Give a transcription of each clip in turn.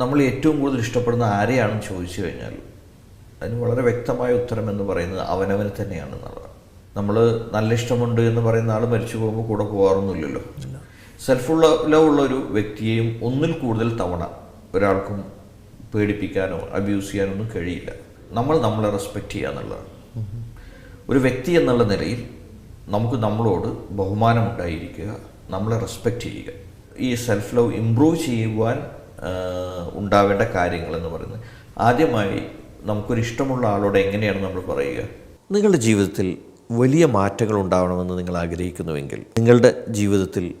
നമ്മൾ ഏറ്റവും കൂടുതൽ ഇഷ്ടപ്പെടുന്ന ആരെയാണെന്ന് ചോദിച്ചു കഴിഞ്ഞാൽ അതിന് വളരെ വ്യക്തമായ ഉത്തരം എന്ന് പറയുന്നത് അവനവന് തന്നെയാണ് എന്നുള്ളതാണ് നമ്മൾ നല്ല ഇഷ്ടമുണ്ട് എന്ന് പറയുന്ന ആൾ മരിച്ചു പോകുമ്പോൾ കൂടെ പോകാറൊന്നുമില്ലല്ലോ. സെൽഫ് ലവ് ഉള്ള ഒരു വ്യക്തിയെയും ഒന്നിൽ കൂടുതൽ തവണ ഒരാൾക്കും പേടിപ്പിക്കാനോ അബ്യൂസ് ചെയ്യാനോ ഒന്നും കഴിയില്ല. നമ്മൾ നമ്മളെ റെസ്പെക്റ്റ് ചെയ്യുക എന്നുള്ളതാണ്. ഒരു വ്യക്തി എന്നുള്ള നിലയിൽ നമുക്ക് നമ്മളോട് ബഹുമാനമുണ്ടായിരിക്കുക നമ്മളെ റെസ്പെക്റ്റ് ചെയ്യുക. ഈ സെൽഫ് ലവ് ഇമ്പ്രൂവ് ചെയ്യുവാൻ ഉണ്ടാവേണ്ട കാര്യങ്ങളെന്ന് പറയുന്നത്. ആദ്യമായി നമുക്കൊരു ഇഷ്ടമുള്ള ആളോട് എങ്ങനെയാണ് നമ്മൾ പറയുക? നിങ്ങളുടെ ജീവിതത്തിൽ വലിയ മാറ്റങ്ങൾ ഉണ്ടാവണമെന്ന് നിങ്ങൾ ആഗ്രഹിക്കുന്നുവെങ്കിൽ നിങ്ങളുടെ ജീവിതത്തിൽ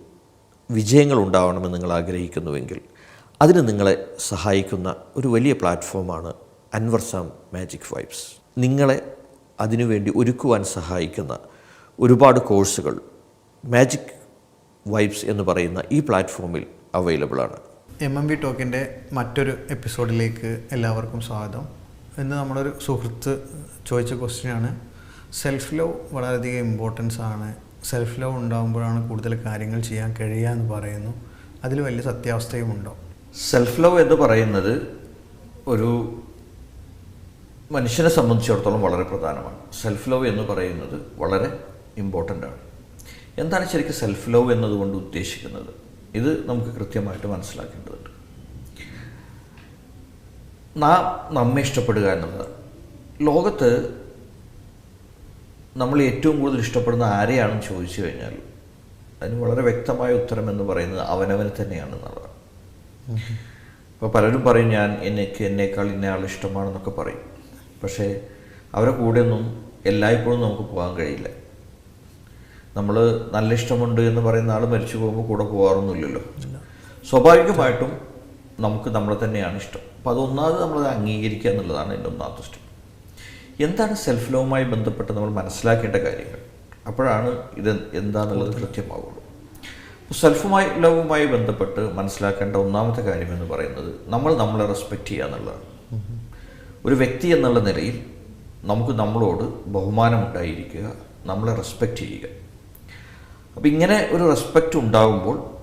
വിജയങ്ങൾ ഉണ്ടാവണമെന്ന് നിങ്ങൾ ആഗ്രഹിക്കുന്നുവെങ്കിൽ അതിന് നിങ്ങളെ സഹായിക്കുന്ന ഒരു വലിയ പ്ലാറ്റ്ഫോമാണ് അൻവർസാം മാജിക് വൈബ്സ്. നിങ്ങളെ അതിനുവേണ്ടി ഒരുക്കുവാൻ സഹായിക്കുന്ന ഒരുപാട് കോഴ്സുകൾ മാജിക് വൈബ്സ് എന്ന് പറയുന്ന ഈ പ്ലാറ്റ്ഫോമിൽ അവൈലബിൾ ആണ് എം എം വി ടോക്കിന്റെ മറ്റൊരു എപ്പിസോഡിലേക്ക് എല്ലാവർക്കും സ്വാഗതം. ഇന്ന് നമ്മളൊരു സുഹൃത്ത് ചോദിച്ച ക്വസ്റ്റ്യനാണ് സെൽഫ് ലവ് വളരെയധികം ഇമ്പോർട്ടൻസ് ആണ്. സെൽഫ് ലവ് ഉണ്ടാകുമ്പോഴാണ് കൂടുതൽ കാര്യങ്ങൾ ചെയ്യാൻ കഴിയുക എന്ന് പറയുന്നു. അതിൽ വലിയ സത്യാവസ്ഥയും ഉണ്ടോ? സെൽഫ് ലവ് എന്ന് പറയുന്നത് ഒരു മനുഷ്യനെ സംബന്ധിച്ചിടത്തോളം വളരെ പ്രധാനമാണ്. സെൽഫ് ലവ് എന്ന് പറയുന്നത് വളരെ ഇമ്പോർട്ടന്റ് ആണ്. എന്താണ് ശരിക്കും സെൽഫ് ലവ് എന്നതുകൊണ്ട് ഉദ്ദേശിക്കുന്നത്? ഇത് നമുക്ക് കൃത്യമായിട്ട് മനസ്സിലാക്കേണ്ടതുണ്ട്. നാം നമ്മെ ഇഷ്ടപ്പെടുക എന്നുള്ളത് ലോകത്ത് നമ്മൾ ഏറ്റവും കൂടുതൽ ഇഷ്ടപ്പെടുന്ന ആരെയാണെന്ന് ചോദിച്ചു കഴിഞ്ഞാൽ അതിന് വളരെ വ്യക്തമായ ഉത്തരം എന്ന് പറയുന്നത് അവനവന് തന്നെയാണെന്നുള്ളതാണ്. അപ്പോൾ പലരും പറയും ഞാൻ എനിക്ക് എന്നേക്കാൾ ഇന്നയാൾ ഇഷ്ടമാണെന്നൊക്കെ പറയും. പക്ഷേ അവരെ കൂടെയൊന്നും എല്ലായ്പ്പോഴും നമുക്ക് പോകാൻ കഴിയില്ല. നമ്മൾ നല്ല ഇഷ്ടമുണ്ട് എന്ന് പറയുന്ന ആൾ മരിച്ചു പോകുമ്പോൾ കൂടെ പോകാറൊന്നുമില്ലല്ലോ സ്വാഭാവികമായിട്ടും നമുക്ക് നമ്മളെ തന്നെയാണ് ഇഷ്ടം. അപ്പോൾ അതൊന്നാമത് നമ്മളത് അംഗീകരിക്കുക എന്നുള്ളതാണ് എന്റെ ഒന്നാമത്തെ സ്റ്റെപ്പ് എന്താണ് സെൽഫ് ലവുമായി ബന്ധപ്പെട്ട് നമ്മൾ മനസ്സിലാക്കേണ്ട കാര്യങ്ങൾ? അപ്പോഴാണ് ഇത് എന്താണെന്നുള്ളത് കൃത്യമാവുള്ളൂ. സെൽഫുമായി ലവുമായി ബന്ധപ്പെട്ട് മനസ്സിലാക്കേണ്ട ഒന്നാമത്തെ കാര്യം എന്ന് പറയുന്നത് നമ്മൾ നമ്മളെ റെസ്പെക്റ്റ് ചെയ്യുക എന്നുള്ളതാണ്. ഒരു വ്യക്തി എന്നുള്ള നിലയിൽ നമുക്ക് നമ്മളോട് ബഹുമാനമുണ്ടായിരിക്കുക നമ്മളെ റെസ്പെക്റ്റ് ചെയ്യുക. അപ്പോൾ ഇങ്ങനെ ഒരു റെസ്പെക്റ്റ് ഉണ്ടാകുമ്പോൾ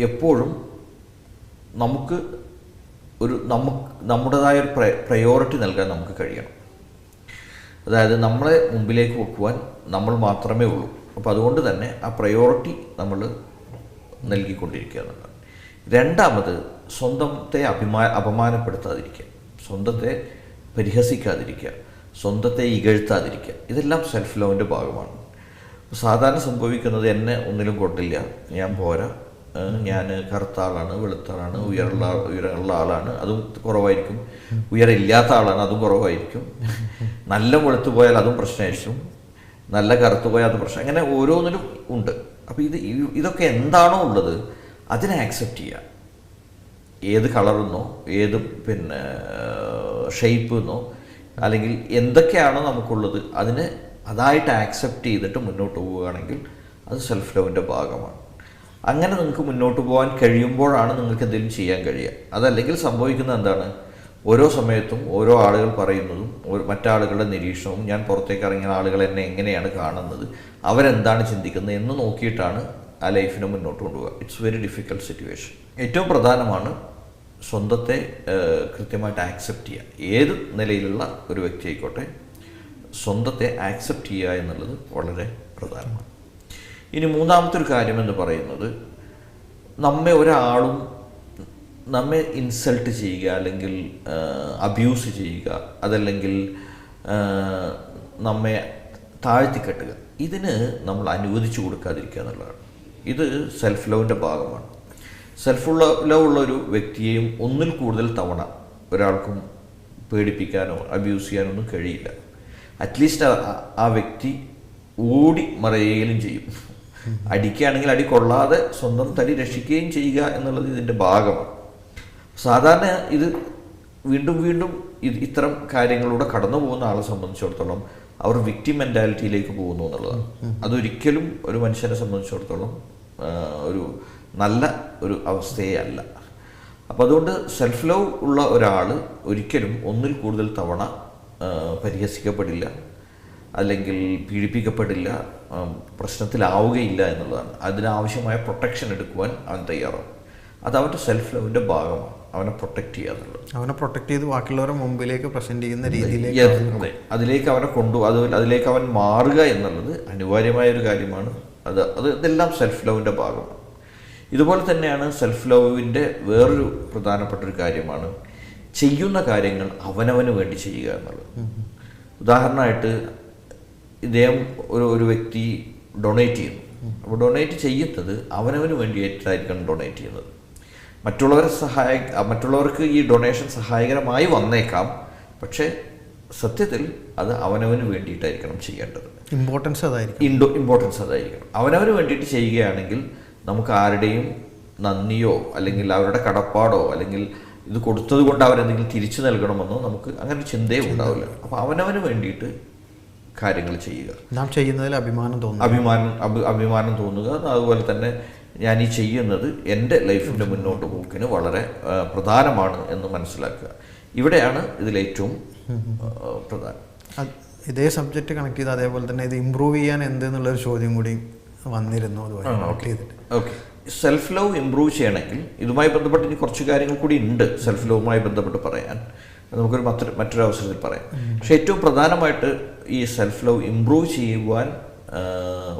എപ്പോഴും നമുക്ക് ഒരു നമുക്ക് നമ്മുടേതായ ഒരു പ്രയോറിറ്റി നൽകാൻ നമുക്ക് കഴിയണം. അതായത് നമ്മളെ മുമ്പിലേക്ക് വെക്കുവാൻ നമ്മൾ മാത്രമേ ഉള്ളൂ. അപ്പോൾ അതുകൊണ്ട് തന്നെ ആ പ്രയോറിറ്റി നമ്മൾ നൽകിക്കൊണ്ടിരിക്കുക എന്നുള്ളതാണ് രണ്ടാമത് സ്വന്തത്തെ അഭിമാ അപമാനപ്പെടുത്താതിരിക്കുക. സ്വന്തത്തെ പരിഹസിക്കാതിരിക്കുക. സ്വന്തത്തെ ഇകഴ്ത്താതിരിക്കുക. ഇതെല്ലാം സെൽഫ് ലവിന്റെ ഭാഗമാണ്. സാധാരണ സംഭവിക്കുന്നത് എന്നെ ഒന്നിലും കൊണ്ടില്ല. ഞാൻ പോരാ. ഞാൻ കറുത്ത ആളാണ് വെളുത്ത ആളാണ് ഉയരുള്ള ഉയരമുള്ള ആളാണ്. അതും കുറവായിരിക്കും. ഉയരമില്ലാത്ത ആളാണ് അതും കുറവായിരിക്കും. നല്ല വെളുത്തു പോയാൽ അതും പ്രശ്നമായിരിക്കും. നല്ല കറുത്തു പോയാൽ അത് പ്രശ്നം. അങ്ങനെ ഓരോന്നിലും ഉണ്ട്. അപ്പോൾ ഇത് ഇതൊക്കെ എന്താണോ ഉള്ളത് അതിനെ ആക്സെപ്റ്റ് ചെയ്യുക ഏത് കളറെന്നോ ഏത് പിന്നെ ഷേപ്പ് എന്നോ അല്ലെങ്കിൽ എന്തൊക്കെയാണോ നമുക്കുള്ളത് അതിനെ അതായിട്ട് ആക്സെപ്റ്റ് ചെയ്തിട്ട് മുന്നോട്ട് പോവുകയാണെങ്കിൽ അത് സെൽഫ് ലവിന്റെ ഭാഗമാണ്. അങ്ങനെ നിങ്ങൾക്ക് മുന്നോട്ട് പോകാൻ കഴിയുമ്പോഴാണ് നിങ്ങൾക്ക് എന്തെങ്കിലും ചെയ്യാൻ കഴിയുക. അതല്ലെങ്കിൽ സംഭവിക്കുന്നത് എന്താണ്? ഓരോ സമയത്തും ഓരോ ആളുകൾ പറയുന്നതും മറ്റാളുകളുടെ നിരീക്ഷണവും ഞാൻ പുറത്തേക്ക് ഇറങ്ങിയ ആളുകൾ എന്നെ എങ്ങനെയാണ് കാണുന്നത് അവരെന്താണ് ചിന്തിക്കുന്നത് എന്ന് നോക്കിയിട്ടാണ് ആ ലൈഫിനെ മുന്നോട്ട് കൊണ്ടുപോകുക ഇറ്റ്സ് വെരി ഡിഫിക്കൽട്ട് സിറ്റുവേഷൻ ഏറ്റവും പ്രധാനമാണ് സ്വന്തത്തെ കൃത്യമായിട്ട് ആക്സെപ്റ്റ് ചെയ്യുക. ഏത് നിലയിലുള്ള ഒരു വ്യക്തി ആയിക്കോട്ടെ സ്വന്തത്തെ ആക്സെപ്റ്റ് ചെയ്യുക എന്നുള്ളത് വളരെ പ്രധാനമാണ്. ഇനി മൂന്നാമത്തെ ഒരു കാര്യം എന്ന് പറയുന്നത് നമ്മെ ഒരാളും നമ്മെ ഇൻസൾട്ട് ചെയ്യുക അല്ലെങ്കിൽ അബ്യൂസ് ചെയ്യുക അതല്ലെങ്കിൽ നമ്മെ താഴ്ത്തിക്കെട്ടുക. ഇതിന് നമ്മൾ അനുവദിച്ചു കൊടുക്കാതിരിക്കുക എന്നുള്ളതാണ്. ഇത് സെൽഫ് ലവിന്റെ ഭാഗമാണ്. സെൽഫ് ലവ് ഉള്ള ഒരു വ്യക്തിയെയും ഒന്നിൽ കൂടുതൽ തവണ ഒരാൾക്കും പേടിപ്പിക്കാനോ അബ്യൂസ് ചെയ്യാനോ ഒന്നും കഴിയില്ല. അറ്റ്ലീസ്റ്റ് ആ വ്യക്തി ഓടി മറയുകയും ചെയ്യും. അടിക്കുകയാണെങ്കിൽ അടി കൊള്ളാതെ സ്വന്തം തടി രക്ഷിക്കുകയും ചെയ്യുക എന്നുള്ളത് ഇതിന്റെ ഭാഗമാണ്. സാധാരണ ഇത് വീണ്ടും വീണ്ടും ഇത് ഇത്തരം കാര്യങ്ങളിലൂടെ കടന്നു പോകുന്ന ആളെ സംബന്ധിച്ചിടത്തോളം അവർ വിക്ടി മെന്റാലിറ്റിയിലേക്ക് പോകുന്നു എന്നുള്ളതാണ്. അതൊരിക്കലും ഒരു മനുഷ്യനെ സംബന്ധിച്ചിടത്തോളം ഒരു നല്ല ഒരു അവസ്ഥയേ അല്ല. അപ്പോൾ അതുകൊണ്ട് സെൽഫ് ലവ് ഉള്ള ഒരാൾ ഒരിക്കലും ഒന്നിൽ കൂടുതൽ തവണ പരിഹസിക്കപ്പെടില്ല അല്ലെങ്കിൽ പീഡിപ്പിക്കപ്പെടില്ല പ്രശ്നത്തിലാവുകയില്ല എന്നുള്ളതാണ്. അതിനാവശ്യമായ പ്രൊട്ടക്ഷൻ എടുക്കുവാൻ അവൻ തയ്യാറാവും. അത് അവന്റെ സെൽഫ് ലവിന്റെ ഭാഗമാണ്. അവനെ പ്രൊട്ടക്റ്റ് ചെയ്യുക എന്നുള്ളത്. അവനെ പ്രൊട്ടക്ട് ചെയ്ത് ബാക്കിയുള്ളവരുടെ മുമ്പിലേക്ക് പ്രസന്റ് ചെയ്യുന്ന രീതിയിലേക്ക് അതെ. അതിലേക്ക് അവനെ കൊണ്ടു അത് അതിലേക്ക് അവൻ മാറുക എന്നുള്ളത് അനിവാര്യമായ ഒരു കാര്യമാണ്. അത് അത് ഇതെല്ലാം സെൽഫ് ലവിന്റെ ഭാഗമാണ്. ഇതുപോലെ തന്നെയാണ് സെൽഫ് ലവിന്റെ വേറൊരു പ്രധാനപ്പെട്ട ഒരു കാര്യമാണ്. ചെയ്യുന്ന കാര്യങ്ങൾ അവനവന് വേണ്ടി ചെയ്യുക എന്നുള്ളത്. ഉദാഹരണമായിട്ട് ഇദ്ദേഹം ഒരു ഒരു വ്യക്തി ഡൊണേറ്റ് ചെയ്യുന്നു. അപ്പോൾ ഡൊണേറ്റ് ചെയ്യുന്നത് അവനവന് വേണ്ടിയിട്ടായിരിക്കണം ഡൊണേറ്റ് ചെയ്യുന്നത്. മറ്റുള്ളവരെ സഹായ മറ്റുള്ളവർക്ക് ഈ ഡൊണേഷൻ സഹായകരമായി വന്നേക്കാം. പക്ഷേ സത്യത്തിൽ അത് അവനവന് വേണ്ടിയിട്ടായിരിക്കണം ചെയ്യേണ്ടത്. ഇമ്പോർട്ടൻസ് അതായിരിക്കും ഇൻഡോ ഇമ്പോർട്ടൻസ് അതായിരിക്കണം. അവനവന് വേണ്ടിയിട്ട് ചെയ്യുകയാണെങ്കിൽ നമുക്ക് ആരുടെയും നന്ദിയോ അല്ലെങ്കിൽ അവരുടെ കടപ്പാടോ അല്ലെങ്കിൽ ഇത് കൊടുത്തത് കൊണ്ട് അവരെന്തെങ്കിലും തിരിച്ചു നൽകണമെന്നോ നമുക്ക് അങ്ങനെ ചിന്തയും ഉണ്ടാവില്ല. അപ്പോൾ അവനവന് വേണ്ടിയിട്ട് കാര്യങ്ങൾ ചെയ്യുക. നാം ചെയ്യുന്നതിൽ അഭിമാനം തോന്നുന്നു അഭിമാനം അഭിമാനം തോന്നുക. അതുപോലെ തന്നെ ഞാൻ ഈ ചെയ്യുന്നത് എന്റെ ലൈഫിന്റെ മുന്നോട്ട് പോക്കിന് വളരെ പ്രധാനമാണ് എന്ന് മനസ്സിലാക്കുക. ഇവിടെയാണ് ഇതിലേറ്റവും പ്രധാനം. ഇതേ സബ്ജക്റ്റ് കണക്ട് ചെയ്ത് അതേപോലെ തന്നെ ഇത് ഇമ്പ്രൂവ് ചെയ്യാൻ എന്ത് എന്നുള്ളൊരു ചോദ്യം കൂടി വന്നിരുന്നു അതുപോലെ കണക്ട് ചെയ്തിട്ട്. ഓക്കെ. സെൽഫ് ലവ് ഇമ്പ്രൂവ് ചെയ്യണമെങ്കിൽ ഇതുമായി ബന്ധപ്പെട്ട് ഇനി കുറച്ച് കാര്യങ്ങൾ കൂടി ഉണ്ട് സെൽഫ് ലവുമായി ബന്ധപ്പെട്ട് പറയാൻ. നമുക്കൊരു മറ്റൊരു മറ്റൊരു അവസരത്തിൽ പറയാം. പക്ഷെ ഏറ്റവും പ്രധാനമായിട്ട് ഈ സെൽഫ് ലവ് ഇമ്പ്രൂവ് ചെയ്യുവാൻ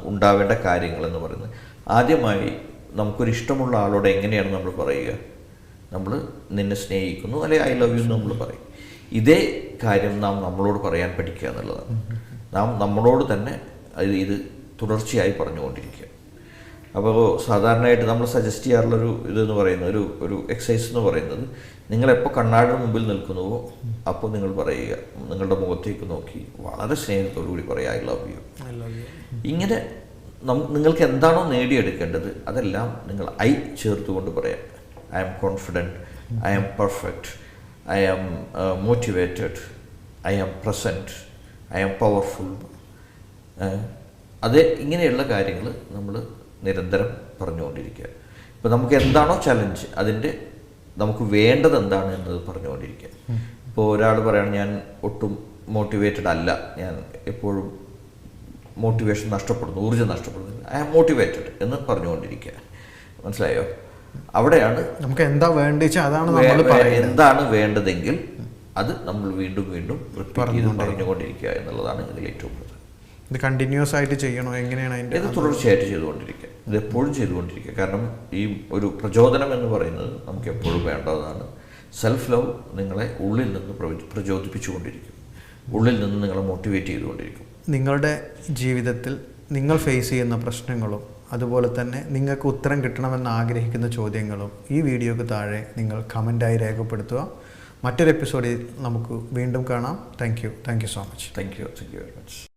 ഉണ്ടാവേണ്ട കാര്യങ്ങൾ എന്ന് പറയുന്നത് ആദ്യമായി നമുക്കൊരു ഇഷ്ടമുള്ള ആളോട് എങ്ങനെയാണ് നമ്മൾ പറയുക? നമ്മൾ നിന്നെ സ്നേഹിക്കുന്നു അല്ലെങ്കിൽ ഐ ലവ് യു എന്ന് നമ്മൾ പറയും. ഇതേ കാര്യം നാം നമ്മളോട് പറയാൻ പഠിക്കുക എന്നുള്ളതാണ്. നാം നമ്മളോട് തന്നെ ഇത് തുടർച്ചയായി പറഞ്ഞുകൊണ്ടിരിക്കുക. അപ്പോൾ സാധാരണയായിട്ട് നമ്മൾ സജസ്റ്റ് ചെയ്യാറുള്ളൊരു ഇതെന്ന് പറയുന്ന ഒരു ഒരു എക്സസൈസ് എന്ന് പറയുന്നത് നിങ്ങളെപ്പോൾ കണ്ണാടിന് മുമ്പിൽ നിൽക്കുന്നുവോ അപ്പോൾ നിങ്ങൾ പറയുക നിങ്ങളുടെ മുഖത്തേക്ക് നോക്കി വളരെ സ്നേഹത്തോടു കൂടി പറയുക ഐ ലവ് യു. ഇങ്ങനെ നിങ്ങൾക്ക് എന്താണോ നേടിയെടുക്കേണ്ടത് അതെല്ലാം നിങ്ങൾ ഐ ചേർത്തുകൊണ്ട് പറയാം. I am confident I am perfect I am motivated I am present I am powerful അതെ ഇങ്ങനെയുള്ള കാര്യങ്ങൾ നമ്മൾ നിരന്തരം പറഞ്ഞുകൊണ്ടിരിക്കുക. ഇപ്പോൾ നമുക്ക് എന്താണോ ചലഞ്ച് അതിന്റെ നമുക്ക് വേണ്ടത് എന്താണ് എന്നത് പറഞ്ഞുകൊണ്ടിരിക്കുക. ഇപ്പോൾ ഒരാൾ പറയുകയാണ് ഞാൻ ഒട്ടും മോട്ടിവേറ്റഡ് അല്ല. ഞാൻ എപ്പോഴും മോട്ടിവേഷൻ നഷ്ടപ്പെടുന്നു ഊർജം നഷ്ടപ്പെടുന്നു. ഐ ആം മോട്ടിവേറ്റഡ് എന്ന് പറഞ്ഞുകൊണ്ടിരിക്കുക. മനസ്സിലായോ? അവിടെയാണ് നമുക്ക് എന്താ വേണ്ടിച്ച അതാണ് എന്താണ് വേണ്ടതെങ്കിൽ അത് നമ്മൾ വീണ്ടും വീണ്ടും റിപ്പീറ്റ് ചെയ്ത് പറഞ്ഞുകൊണ്ടിരിക്കുക എന്നുള്ളതാണ് ഇതിൽ ഏറ്റവും പ്രധാനം. ഇത് കണ്ടിന്യൂസ് ആയിട്ട് ചെയ്യണോ? എങ്ങനെയാണ് അതിന്റെ ഇത് തുടർച്ചയായിട്ട് ചെയ്തുകൊണ്ടിരിക്കുക. ഇത് എപ്പോഴും ചെയ്തുകൊണ്ടിരിക്കുക. കാരണം ഈ ഒരു പ്രചോദനം എന്ന് പറയുന്നത് നമുക്ക് എപ്പോഴും വേണ്ടതാണ്. സെൽഫ് ലവ് നിങ്ങളെ ഉള്ളിൽ നിന്ന് പ്രചോ- പ്രചോദിപ്പിച്ചുകൊണ്ടിരിക്കും. ഉള്ളിൽ നിന്ന് നിങ്ങളെ മോട്ടിവേറ്റ് ചെയ്തുകൊണ്ടിരിക്കും. നിങ്ങളുടെ ജീവിതത്തിൽ നിങ്ങൾ ഫേസ് ചെയ്യുന്ന പ്രശ്നങ്ങളും അതുപോലെ തന്നെ നിങ്ങൾക്ക് ഉത്തരം കിട്ടണമെന്ന് ആഗ്രഹിക്കുന്ന ചോദ്യങ്ങളും ഈ വീഡിയോക്ക് താഴെ നിങ്ങൾ കമന്റായി രേഖപ്പെടുത്തുക. മറ്റൊരു എപ്പിസോഡിൽ നമുക്ക് വീണ്ടും കാണാം. Thank you thank you so much thank you thank you very much